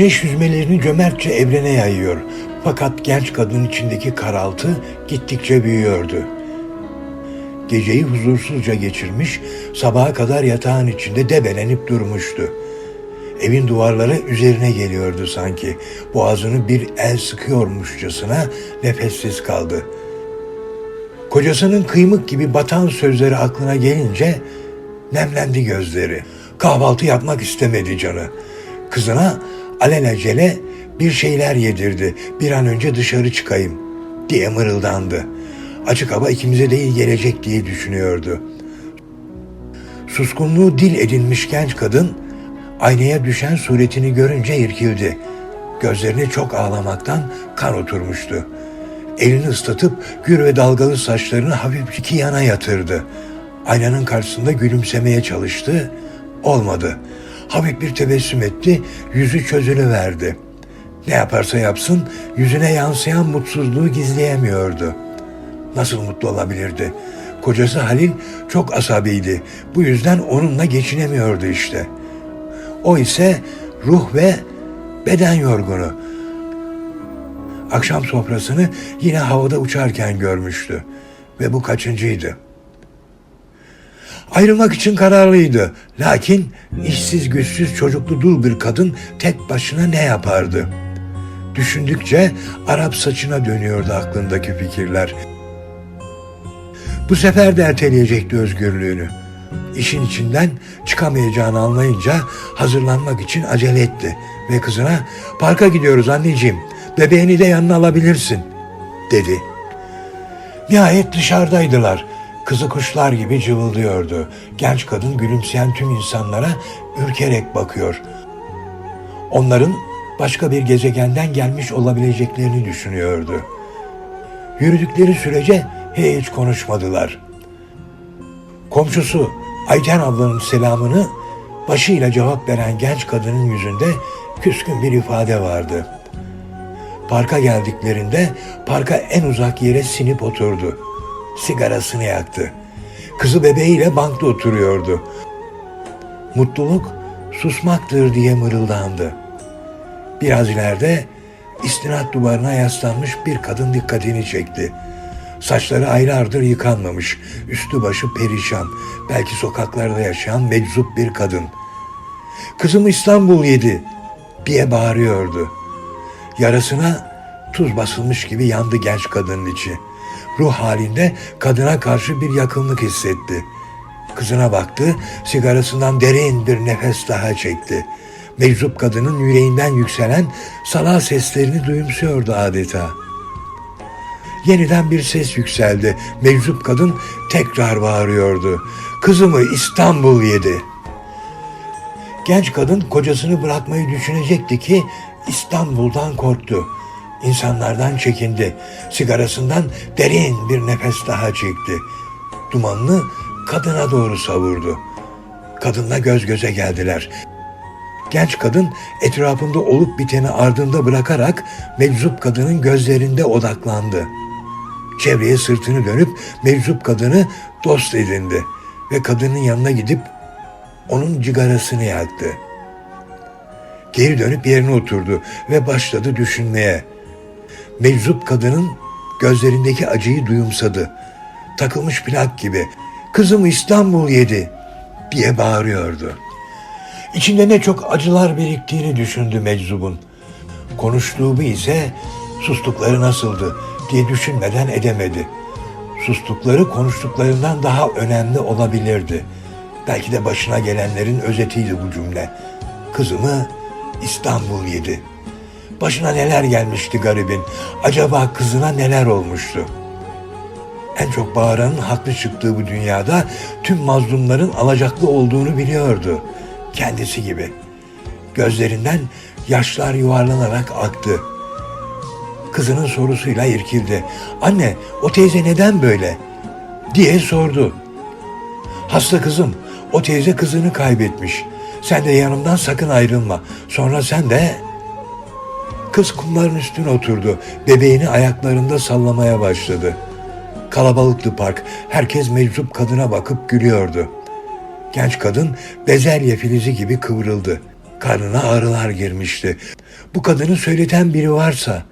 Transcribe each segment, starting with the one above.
Güneş yüzmelerini cömertçe evrene yayıyor. Fakat genç kadın içindeki karaltı gittikçe büyüyordu. Geceyi huzursuzca geçirmiş, sabaha kadar yatağın içinde debelenip durmuştu. Evin duvarları üzerine geliyordu sanki. Boğazını bir el sıkıyormuşçasına nefessiz kaldı. Kocasının kıymık gibi batan sözleri aklına gelince nemlendi gözleri. Kahvaltı yapmak istemedi canı. Kızına alelacele bir şeyler yedirdi. Bir an önce dışarı çıkayım diye mırıldandı. Açık hava ikimize de iyi gelecek diye düşünüyordu. Suskunluğu dil edinmiş genç kadın aynaya düşen suretini görünce irkildi. Gözlerine çok ağlamaktan kan oturmuştu. Elini ıslatıp gür ve dalgalı saçlarını hafif iki yana yatırdı. Aynanın karşısında gülümsemeye çalıştı. Olmadı. Hafif bir tebessüm etti, yüzü çözülüverdi. Ne yaparsa yapsın yüzüne yansıyan mutsuzluğu gizleyemiyordu. Nasıl mutlu olabilirdi? Kocası Halil çok asabiydi. Bu yüzden onunla geçinemiyordu işte. O ise ruh ve beden yorgunu. Akşam sofrasını yine havada uçarken görmüştü. Ve bu kaçıncıydı? Ayrılmak için kararlıydı. Lakin işsiz güçsüz çocuklu dul bir kadın tek başına ne yapardı? Düşündükçe Arap saçına dönüyordu aklındaki fikirler. Bu sefer de erteleyecekti özgürlüğünü. İşin içinden çıkamayacağını anlayınca hazırlanmak için acele etti ve kızına parka gidiyoruz anneciğim bebeğini de yanına alabilirsin dedi. Nihayet dışarıdaydılar. Kızı kuşlar gibi cıvıldıyordu. Genç kadın gülümseyen tüm insanlara ürkerek bakıyor. Onların başka bir gezegenden gelmiş olabileceklerini düşünüyordu. Yürüdükleri sürece hiç konuşmadılar. Komşusu Ayten ablanın selamını başıyla cevap veren genç kadının yüzünde küskün bir ifade vardı. Parka geldiklerinde parka en uzak yere sinip oturdu. Sigarasını yaktı. Kızı bebeğiyle bankta oturuyordu. Mutluluk susmaktır diye mırıldandı. Biraz ileride istinat duvarına yaslanmış bir kadın dikkatini çekti. Saçları aylardır yıkanmamış, üstü başı perişan, belki sokaklarda yaşayan meczup bir kadın. Kızım İstanbul yedi diye bağırıyordu. Yarasına tuz basılmış gibi yandı genç kadının içi. Ruh halinde kadına karşı bir yakınlık hissetti. Kızına baktı, sigarasından derin bir nefes daha çekti. Meczup kadının yüreğinden yükselen sana seslerini duyumsuyordu adeta. Yeniden bir ses yükseldi. Meczup kadın tekrar bağırıyordu. Kızımı İstanbul yedi. Genç kadın kocasını bırakmayı düşünecekti ki İstanbul'dan korktu. İnsanlardan çekindi. Sigarasından derin bir nefes daha çekti. Dumanını kadına doğru savurdu. Kadınla göz göze geldiler. Genç kadın etrafında olup biteni ardında bırakarak meczup kadının gözlerinde odaklandı. Çevreye sırtını dönüp meczup kadını dost edindi ve kadının yanına gidip onun cigarasını yaktı. Geri dönüp yerine oturdu ve başladı düşünmeye. Meczup kadının gözlerindeki acıyı duyumsadı. Takılmış plak gibi kızım İstanbul yedi diye bağırıyordu. İçinde ne çok acılar biriktiğini düşündü meczubun. Konuştuğu ise sustukları nasıldı diye düşünmeden edemedi. Sustukları konuştuklarından daha önemli olabilirdi. Belki de başına gelenlerin özetiydi bu cümle. Kızımı İstanbul yedi. Başına neler gelmişti garibin? Acaba kızına neler olmuştu? En çok bağıranın haklı çıktığı bu dünyada tüm mazlumların alacaklı olduğunu biliyordu. Kendisi gibi. Gözlerinden yaşlar yuvarlanarak aktı. Kızının sorusuyla irkildi. Anne o teyze neden böyle? diye sordu. Hasta kızım o teyze kızını kaybetmiş. Sen de yanımdan sakın ayrılma. Sonra sen de... Kız kumların üstüne oturdu. Bebeğini ayaklarında sallamaya başladı. Kalabalıktı park. Herkes meczup kadına bakıp gülüyordu. Genç kadın bezelye filizi gibi kıvrıldı. Karnına ağrılar girmişti. Bu kadını söyleten biri varsa,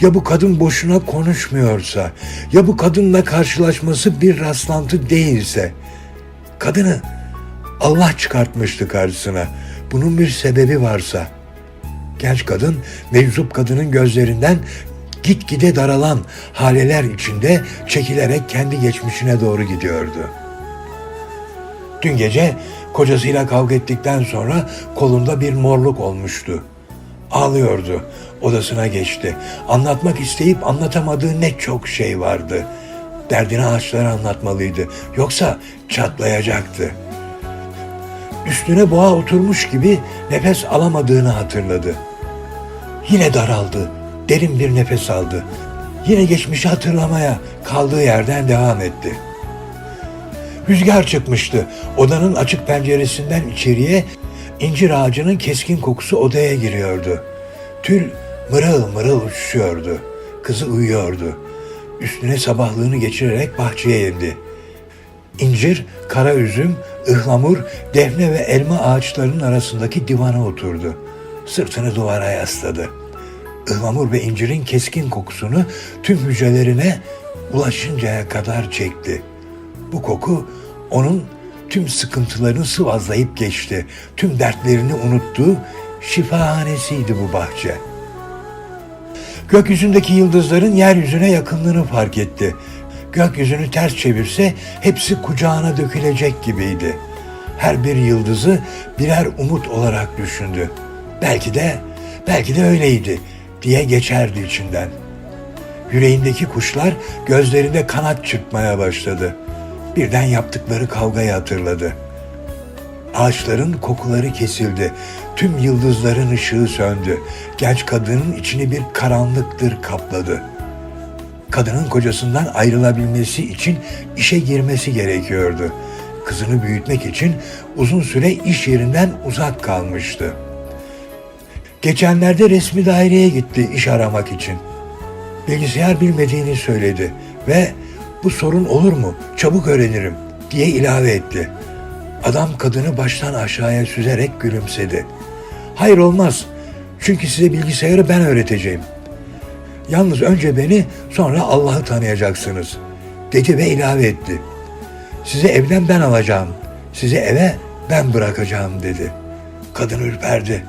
ya bu kadın boşuna konuşmuyorsa, ya bu kadınla karşılaşması bir rastlantı değilse, kadını Allah çıkartmıştı karşısına. Bunun bir sebebi varsa. Genç kadın meczup kadının gözlerinden gitgide daralan haleler içinde çekilerek kendi geçmişine doğru gidiyordu. Dün gece kocasıyla kavga ettikten sonra kolunda bir morluk olmuştu. Ağlıyordu. Odasına geçti. Anlatmak isteyip anlatamadığı ne çok şey vardı. Derdini ağaçlara anlatmalıydı. Yoksa çatlayacaktı. Üstüne boğa oturmuş gibi nefes alamadığını hatırladı. Yine daraldı. Derin bir nefes aldı. Yine geçmişi hatırlamaya kaldığı yerden devam etti. Rüzgar çıkmıştı. Odanın açık penceresinden içeriye incir ağacının keskin kokusu odaya giriyordu. Tül mırıl mırıl uçuşuyordu. Kızı uyuyordu. Üstüne sabahlığını geçirerek bahçeye indi. İncir, kara üzüm, ıhlamur, defne ve elma ağaçlarının arasındaki divana oturdu. Sırtını duvara yasladı. Ihlamur ve incirin keskin kokusunu tüm hücrelerine ulaşıncaya kadar çekti. Bu koku onun tüm sıkıntılarını sıvazlayıp geçti. Tüm dertlerini unuttuğu şifahanesiydi bu bahçe. Gökyüzündeki yıldızların yeryüzüne yakınlığını fark etti. Gökyüzünü ters çevirse hepsi kucağına dökülecek gibiydi. Her bir yıldızı birer umut olarak düşündü. Belki de, belki de öyleydi diye geçerdi içinden. Yüreğindeki kuşlar gözlerinde kanat çırpmaya başladı. Birden yaptıkları kavgayı hatırladı. Ağaçların kokuları kesildi. Tüm yıldızların ışığı söndü. Genç kadının içini bir karanlıktır kapladı. Kadının kocasından ayrılabilmesi için işe girmesi gerekiyordu. Kızını büyütmek için uzun süre iş yerinden uzak kalmıştı. Geçenlerde resmi daireye gitti iş aramak için. Bilgisayar bilmediğini söyledi ve bu sorun olur mu çabuk öğrenirim diye ilave etti. Adam kadını baştan aşağıya süzerek gülümsedi. Hayır olmaz çünkü size bilgisayarı ben öğreteceğim. Yalnız önce beni sonra Allah'ı tanıyacaksınız dedi ve ilave etti. Sizi evden ben alacağım, sizi eve ben bırakacağım dedi. Kadın ürperdi.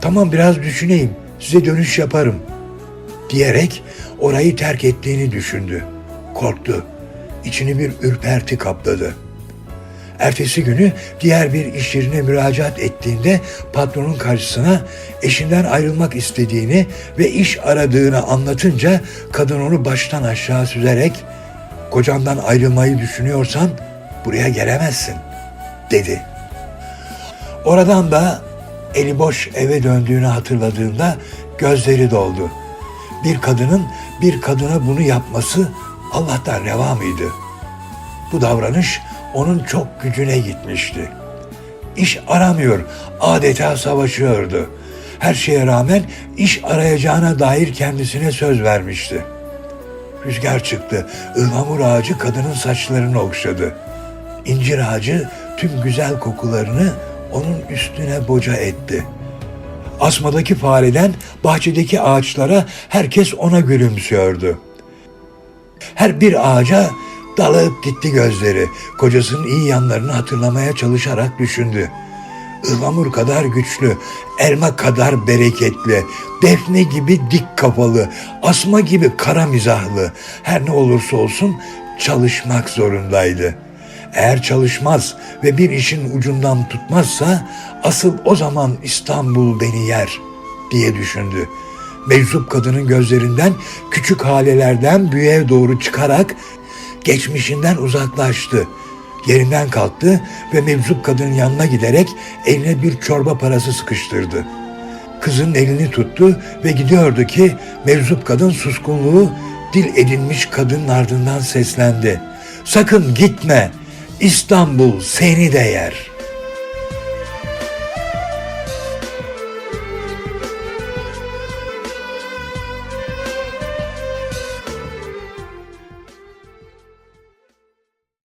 Tamam biraz düşüneyim, size dönüş yaparım diyerek orayı terk ettiğini düşündü. Korktu. İçini bir ürperti kapladı. Ertesi günü diğer bir iş yerine müracaat ettiğinde patronun karşısına eşinden ayrılmak istediğini ve iş aradığını anlatınca kadın onu baştan aşağı süzerek kocandan ayrılmayı düşünüyorsan buraya gelemezsin dedi. Oradan da eli boş eve döndüğünü hatırladığında gözleri doldu. Bir kadının bir kadına bunu yapması Allah'tan reva mıydı? Bu davranış onun çok gücüne gitmişti. İş aramıyor, adeta savaşıyordu. Her şeye rağmen iş arayacağına dair kendisine söz vermişti. Rüzgar çıktı, ıhlamur ağacı kadının saçlarını okşadı. İncir ağacı tüm güzel kokularını onun üstüne boca etti. Asmadaki fareden bahçedeki ağaçlara herkes ona gülümsüyordu. Her bir ağaca dalıp gitti gözleri. Kocasının iyi yanlarını hatırlamaya çalışarak düşündü. Ihlamur kadar güçlü, elma kadar bereketli, defne gibi dik kafalı, asma gibi kara mizahlı. Her ne olursa olsun çalışmak zorundaydı. Eğer çalışmaz ve bir işin ucundan tutmazsa asıl o zaman İstanbul beni yer diye düşündü. Meczup kadının gözlerinden küçük halelerden büyüğe doğru çıkarak geçmişinden uzaklaştı. Yerinden kalktı ve mevzup kadının yanına giderek eline bir çorba parası sıkıştırdı. Kızın elini tuttu ve gidiyordu ki mevzup kadın suskunluğu dil edinmiş kadının ardından seslendi. Sakın gitme, İstanbul seni de yer.''